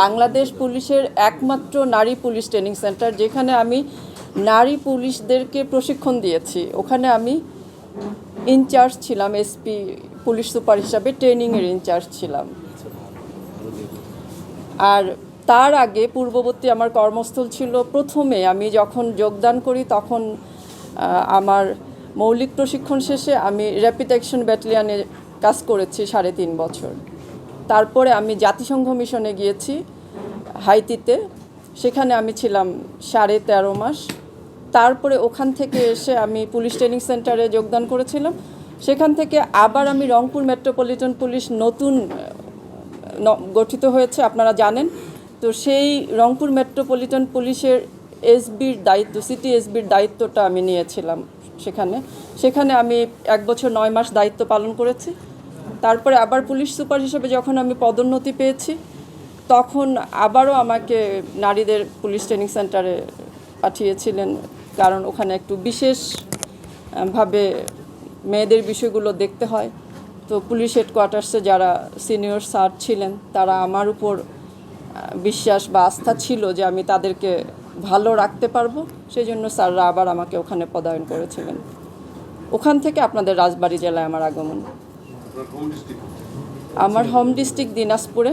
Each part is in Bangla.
বাংলাদেশ পুলিশের একমাত্র নারী পুলিশ ট্রেনিং সেন্টার, যেখানে আমি নারী পুলিশদেরকে প্রশিক্ষণ দিয়েছি। ওখানে আমি ইনচার্জ ছিলাম, এসপি, পুলিশ সুপার হিসাবে ট্রেনিংয়ের ইনচার্জ ছিলাম। আর তার আগে পূর্ববর্তী আমার কর্মস্থল ছিল প্রথমে। আমি যখন যোগদান করি তখন আমার মৌলিক প্রশিক্ষণ শেষে আমি র্যাপিড অ্যাকশন ব্যাটালিয়ানে কাজ করেছি সাড়ে তিন বছর। তারপরে আমি জাতিসংঘ মিশনে গিয়েছি, হাইতিতে। সেখানে আমি ছিলাম সাড়ে তেরো মাস। তারপরে ওখান থেকে এসে আমি পুলিশ ট্রেনিং সেন্টারে যোগদান করেছিলাম। সেখান থেকে আবার আমি রংপুর মেট্রোপলিটন পুলিশ নতুন গঠিত হয়েছে, আপনারা জানেন। তো সেই রংপুর মেট্রোপলিটন পুলিশের এসবির দায়িত্ব, সিটি এসবির দায়িত্বটা আমি নিয়েছিলাম সেখানে। সেখানে আমি এক বছর নয় মাস দায়িত্ব পালন করেছি। তারপরে আবার পুলিশ সুপার হিসেবে যখন আমি পদোন্নতি পেয়েছি, তখন আবারও আমাকে নারীদের পুলিশ ট্রেনিং সেন্টারে পাঠিয়েছিলেন। কারণ ওখানে একটু বিশেষ ভাবে মেয়েদের বিষয়গুলো দেখতে হয়। তো পুলিশ হেডকোয়ার্টার্সে যারা সিনিয়র স্যার ছিলেন, তারা আমার উপর বিশ্বাস বা আস্থা ছিল যে আমি তাদেরকে ভালো রাখতে পারব। সেই জন্য স্যাররা আবার আমাকে ওখানে পদায়ন করেছিলেন। ওখান থেকে আপনাদের রাজবাড়ি জেলায় আমার আগমন। আমার হোম ডিস্ট্রিক্ট দিনাজপুরে।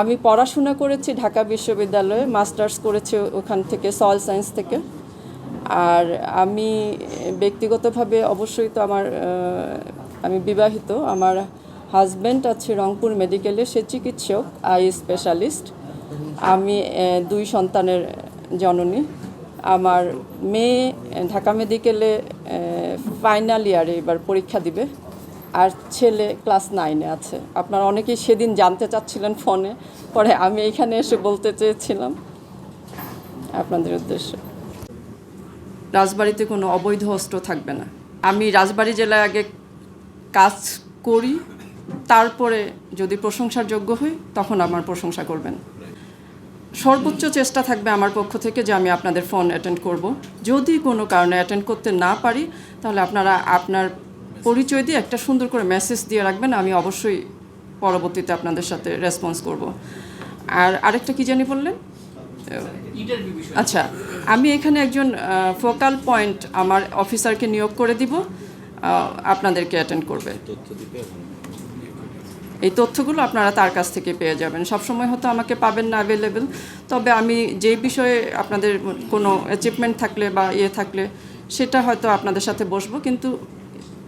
আমি পড়াশোনা করেছি ঢাকা বিশ্ববিদ্যালয়ে মাস্টার্স করেছি ওখান থেকে সয়েল সায়েন্স থেকে। আর আমি ব্যক্তিগতভাবে অবশ্যই তো আমার আমি বিবাহিত। আমার হাজব্যান্ড আছে রংপুর মেডিকেলে সে চিকিৎসক, আই স্পেশালিস্ট আমি দুই সন্তানের জননী। আমার মেয়ে ঢাকা মেডিকেলে ফাইনাল ইয়ারে এবার পরীক্ষা দিবে। আর ছেলে ক্লাস নাইনে আছে। আপনারা অনেকেই সেদিন জানতে চাচ্ছিলেন ফোনে, পরে আমি এখানে এসে বলতে চেয়েছিলাম আপনাদের উদ্দেশ্যে। রাজবাড়িতে কোনো অবৈধ অস্ত্র থাকবে না। আমি রাজবাড়ি জেলায় আগে কাজ করি, তারপরে যদি প্রশংসার যোগ্য হই, তখন আমার প্রশংসা করবেন। সর্বোচ্চ চেষ্টা থাকবে আমার পক্ষ থেকে যে আমি আপনাদের ফোন অ্যাটেন্ড করব। যদি কোনো কারণে অ্যাটেন্ড করতে না পারি, তাহলে আপনারা আপনার পরিচয় দিয়ে একটা সুন্দর করে মেসেজ দিয়ে রাখবেন আমি অবশ্যই পরবর্তীতে আপনাদের সাথে রেসপন্স করব। আর আরেকটা কি জানি বললেন? আচ্ছা আমি এখানে একজন ফোকাল পয়েন্ট আমার অফিসারকে নিয়োগ করে দিব আপনাদেরকে অ্যাটেন্ড করবে। এই তথ্যগুলো আপনারা তার কাছ থেকে পেয়ে যাবেন। সবসময় হয়তো আমাকে পাবেন না অ্যাভেলেবেল তবে আমি যে বিষয়ে আপনাদের কোনো অ্যাচিভমেন্ট থাকলে বা ইয়ে থাকলে সেটা হয়তো আপনাদের সাথে বসবো কিন্তু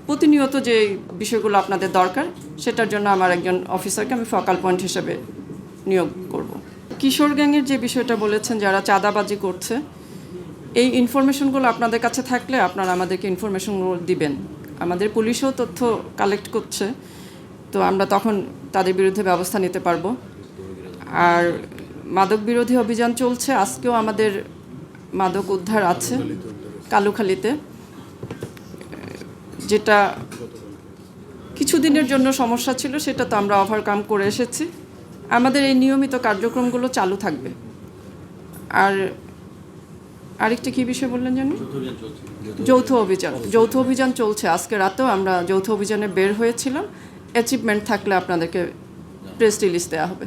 প্রতিনিয়ত যে বিষয়গুলো আপনাদের দরকার, সেটার জন্য আমার একজন অফিসারকে আমি ফকাল পয়েন্ট হিসেবে নিয়োগ করব। কিশোর গ্যাংয়ের যে বিষয়টা বলেছেন, যারা চাঁদাবাজি করছে, এই ইনফরমেশনগুলো আপনাদের কাছে থাকলে আপনারা আমাদেরকে ইনফরমেশনগুলো দিবেন। আমাদের পুলিশও তথ্য কালেক্ট করছে, তো আমরা তখন তাদের বিরুদ্ধে ব্যবস্থা নিতে পারব। আর মাদক বিরোধী অভিযান চলছে, আজকেও আমাদের মাদক উদ্ধার আছে, কালুখালীতে। যেটা কিছুদিনের জন্য সমস্যা ছিল সেটা তো আমরা ওভারকাম করে এসেছি। আমাদের এই নিয়মিত কার্যক্রমগুলো চালু থাকবে। আর আরেকটা কী বিষয় বললেন জানি? যৌথ অভিযান যৌথ অভিযান। চলছে। আজকে রাতেও আমরা যৌথ অভিযানে বের হয়েছিলাম। অ্যাচিভমেন্ট থাকলে আপনাদেরকে প্রেস রিলিজ দেওয়া হবে।